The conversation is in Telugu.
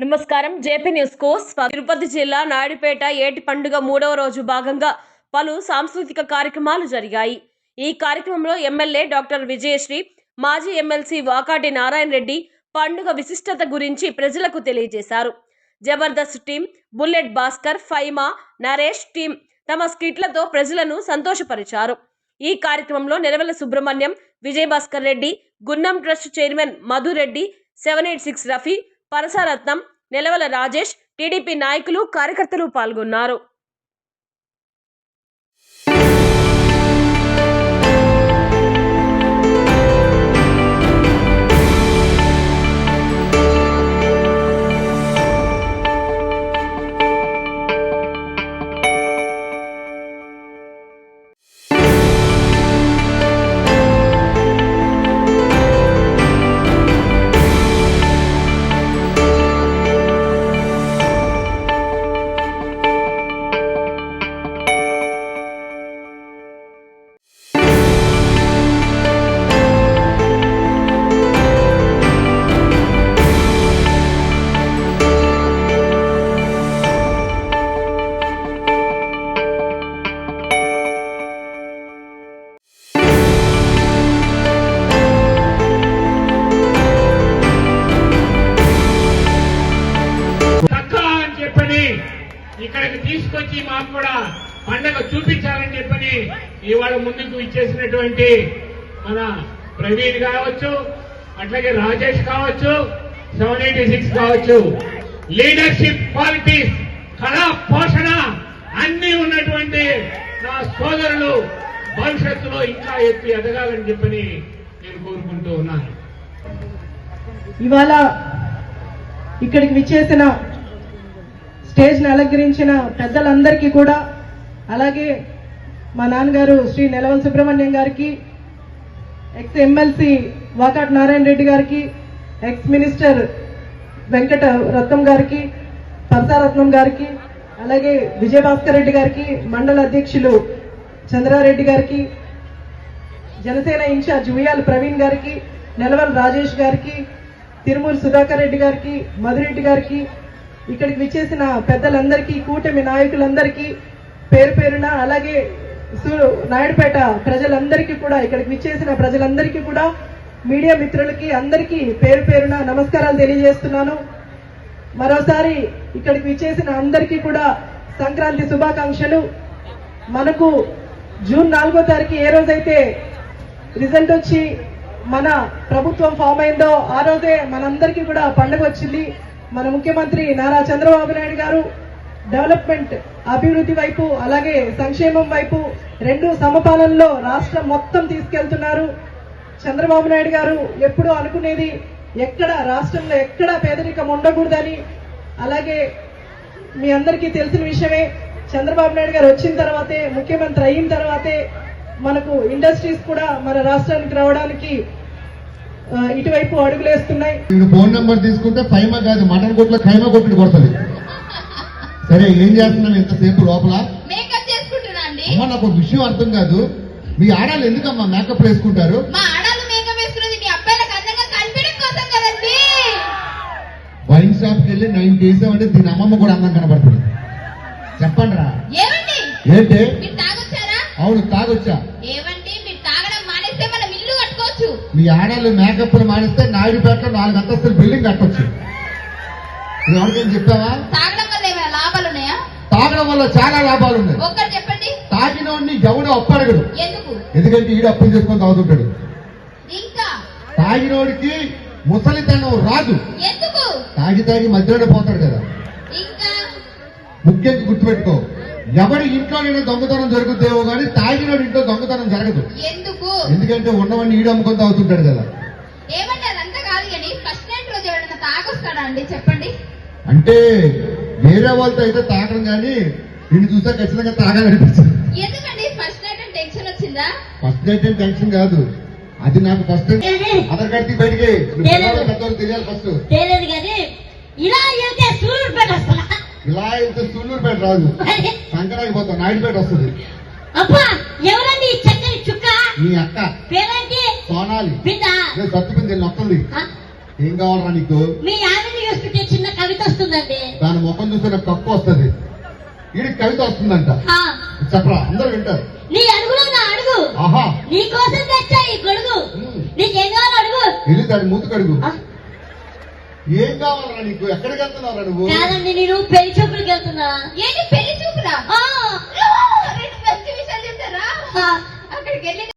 నమస్కారం. జేపీ న్యూస్కు తిరుపతి జిల్లా నాయుడుపేట ఏటి పండుగ మూడవ రోజు భాగంగా పలు సాంస్కృతిక కార్యక్రమాలు జరిగాయి. ఈ కార్యక్రమంలో ఎమ్మెల్యే డాక్టర్ విజయశ్రీ మాజీ ఎమ్మెల్సీ వాకాటి నారాయణ రెడ్డి పండుగ విశిష్టత గురించి ప్రజలకు తెలియజేశారు. Jabardasth team bullet Bhaskar Faima Naresh team తమ స్కిట్లతో ప్రజలను సంతోషపరిచారు. ఈ కార్యక్రమంలో Nirvala Subrahmanyam Vijay Bhaskar Reddy Gunnam trust chairman Madhu Reddy seven eight six Rafi Parasaratnam Nilavala Rajesh TDP నాయకులు కార్యకర్తలు పాల్గొన్నారు. ఇక్కడికి తీసుకొచ్చి మాకు కూడా పండగ చూపించాలని చెప్పని ఇవాళ ముందుకు ఇచ్చేసినటువంటి మన ప్రవీణ్ కావచ్చు అట్లాగే రాజేష్ కావచ్చు సెవెన్ ఎయిటీ సిక్స్ కావచ్చు. లీడర్షిప్ క్వాలిటీస్ కళా పోషణ అన్ని ఉన్నటువంటి నా సోదరులు భవిష్యత్తులో ఇంకా ఎత్తి ఎదగాలని చెప్పని నేను కోరుకుంటూ ఉన్నాను. ఇవాళ ఇక్కడికి విచ్చేసిన స్టేజ్ని అలంకరించిన పెద్దలందరికీ కూడా అలాగే మా నాన్నగారు శ్రీ నెలవల సుబ్రహ్మణ్యం గారికి ఎక్స్ ఎమ్మెల్సీ వాకాట్ నారాయణ రెడ్డి గారికి ఎక్స్ మినిస్టర్ వెంకట రత్నం గారికి పరసారత్నం గారికి అలాగే విజయభాస్కర్ రెడ్డి గారికి మండల అధ్యక్షులు చంద్రారెడ్డి గారికి జనసేన ఇన్ఛార్జ్ ఉయ్యాల ప్రవీణ్ గారికి నెలవల్ రాజేష్ గారికి తిరుమూరు సుధాకర్ రెడ్డి గారికి మధురెడ్డి గారికి ఇక్కడికి విచ్చేసిన పెద్దలందరికీ కూటమి నాయకులందరికీ పేరు పేరున అలాగే సు- నాయుడుపేట ప్రజలందరికీ కూడా ఇక్కడికి విచ్చేసిన ప్రజలందరికీ కూడా మీడియా మిత్రులకి అందరికీ పేరు పేరున నమస్కారాలు తెలియజేస్తున్నాను. మరోసారి ఇక్కడికి విచ్చేసిన అందరికీ కూడా సంక్రాంతి శుభాకాంక్షలు. మనకు జూన్ నాలుగో తారీఖు ఏ రోజైతే రిజల్ట్ వచ్చి మన ప్రభుత్వం ఫామ్ అయిందో ఆ రోజే మనందరికీ కూడా పండుగ వచ్చింది. మన ముఖ్యమంత్రి నారా చంద్రబాబు నాయుడు గారు డెవలప్మెంట్ అభివృద్ధి వైపు అలాగే సంక్షేమం వైపు రెండు సమపాలనలో రాష్ట్రం మొత్తం తీసుకెళ్తున్నారు. చంద్రబాబు నాయుడు గారు ఎప్పుడూ అనుకునేది ఎక్కడ రాష్ట్రంలో ఎక్కడ పేదరికం ఉండకూడదని. అలాగే మీ అందరికీ తెలిసిన విషయమే చంద్రబాబు నాయుడు గారు వచ్చిన తర్వాతే ముఖ్యమంత్రి అయిన తర్వాతే మనకు ఇండస్ట్రీస్ కూడా మన రాష్ట్రానికి రావడానికి ఇటువైపు అడుగులేస్తున్నాయి వీడు ఫోన్ నెంబర్ తీసుకుంటే ఫైమా కాదు మటన్ కొట్లో ఖైమా కొట్టుడు కొడుతుంది. సరే ఏం చేస్తున్నాం ఇంతసేపు లోపల? అమ్మ నాకు ఒక విషయం అర్థం కాదు. మీ ఆడాలు ఎందుకమ్మా మేకప్ వేసుకుంటారు? మా ఆడాలు మేకప్ వేసుకున్నది మీ అబ్బాయిలకు అందంగా కనిపించడం కోసం కదండి. వైన్ షాప్కి వెళ్ళి నైన్ డేస్ అంటే దీని అమ్మమ్మ కూడా అందం కనబడుతుంది. చెప్పండి రా ఏమండి? ఏంటి? అవును తాగొచ్చా ఏమండి మీరు తాగడం మానేస్తే మనం ఇల్లు కట్టుకోవచ్చు మీ ఆడాలు మేకప్ మానేస్తే నాయుడుపేటలో నాలుగు అంతస్తుల బిల్డింగ్ కట్టొచ్చు. నువ్వు ఎవరికైనా చెప్పావా? తాగడం వల్ల ఏమైనా లాభాలు ఉన్నాయా? తాగడం వల్ల చాలా లాభాలు ఉన్నాయి. ఒక్కటి చెప్పండి. తాగినోడిని ఎవడు అప్పడగడు ఎందుకు? ఎందుకంటే ఈడు అప్పులు చేసుకొని తాగుతుంటాడు. ఇంకా? తాగినోడికి ముసలితనం రాదు. ఎందుకు? తాగి తాగి మధ్యలోనే పోతాడు కదా. ఇంకా? ముఖ్యంగా గుర్తుపెట్టుకో. ఎవడి ఇంట్లోనైనా దొంగతనం జరుగుతుందేమో కానీ తాగినోడి ఇంట్లో దొంగతనం జరగదు. ఎందుకు? ఎందుకంటే ఉన్నవాడిని ఈడు అమ్ముకొని తాగుతుంటాడు కదా. ఏమండి అదంతా కాదు కానీ ఫస్ట్ నైట్ రోజు ఎవరైనా తాగొస్తాడా అండి? చెప్పండి. అంటే వేరే వాళ్ళతో అయితే తాగడం కానీ నిన్ను చూస్తే ఖచ్చితంగా తాగాలనిపిస్తుంది. ఎందుకండి? ఫస్ట్ నైట్ అని టెన్షన్ వచ్చిందా? ఫస్ట్ నైట్ ఏం టెన్షన్ కాదు. అది నాకు ఫస్ట్ అదర్ కడితే బయటికి తెలియాలి ఫస్ట్ తెలియదు కానీ ఇలా వెళ్తే సూర్యుడు వస్తా ఇలా వెళ్తే సూళ్ళూరుపేట రాదు. సంక్రాంతి పోతాం. నాయుడుపేట వస్తుంది. అబ్బా ఎవరండి ఈ చక్కని చుక్క మీ అక్క పేరేంటి? సోనాలి. బిడ్డ. నేను సత్తుపింది నొక్కంది? ఏం కావాలరా నీకు? మీ ఆవిడని చూస్తే చెప్తే చిన్న కవిత వస్తుందండి. దాని ముఖం చూస్తే నాకు కప్పు వస్తుంది. వీడికి కవిత వస్తుందంట. చెప్పరా అందరూ వింటారు. నీ అడుగులో నా అడుగు. ఆహా. నీ కోసం తెచ్చా ఈ గొడుగు. నీకేం కావాలో అడుగు. వెళ్ళి దాని మూత కడుగు. ఏం కావాలరా నీకు? ఎక్కడికి వెళ్తున్నావురా నువ్వు? కాదండి నేను పెళ్ళి చూపులకి వెళ్తున్నా. ఏంటి పెళ్ళి చూపురా ఆ, రెండు మంచి విషయాలు చెప్తారా ఆ, అక్కడికి వెళ్ళి